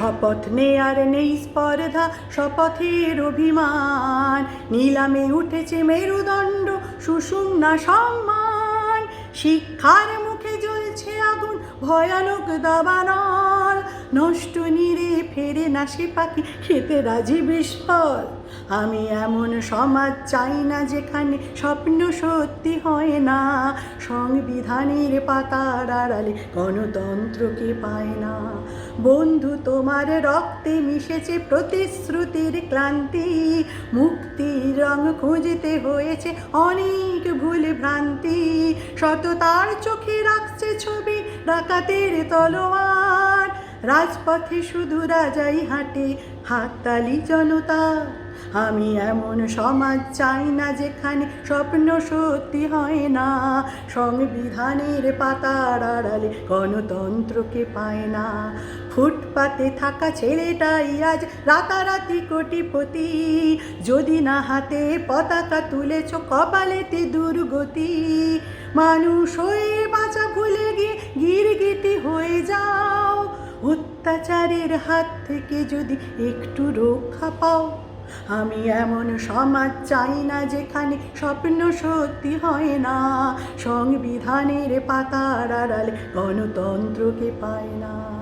শপথ নেয়ার নেই স্পর্ধা, শপথের অভিমান। নিলামে উঠেছে মেরুদণ্ড, সুষুম্না সম্মান। শিক্ষার মুখে জ্বলছে আগুন, ভয়ানক দাবানল। ফেরে না সে পাখি খেতে রাজি বিস্ফল আমি এমন সমাজ চাই না যেখানে স্বপ্ন সত্যি হয় না। সংবিধানের পাতার আড়ালে গণতন্ত্রকে পায় না? বন্ধু, তোমার রক্তে মিশেছে প্রতিশ্রুতির ক্লান্তি। মুক্তির রং খুঁজতে হয়েছে অনেক ভুল ভ্রান্তি। সততার চোখে রাখছে ছবি ডাকাতের তলোয়ার। রাজপথে শুধু রাজাই হাঁটে, হাততালি জনতা। আমি এমন সমাজ চাই না যেখানে স্বপ্ন সত্যি হয় না। সংবিধানের পাতার আড়ালে গণতন্ত্রকে পায় না। ফুটপাতে থাকা ছেলেটাই আজ রাতারাতি কোটিপতি। যদি না হাতে পতাকা তুলেছ কপালেতে দুর্গতি, মানুষ হয়ে বাঁচা ভুলে গিয়ে গিরগিটি হয়ে যাও অত্যাচারের হাত থেকে যদি একটু রক্ষা পাও, আমি এমন সমাজ চাই না যেখানে স্বপ্ন সত্যি হয় না। সংবিধানের পাতার আড়ালে গণতন্ত্রকে পায় না।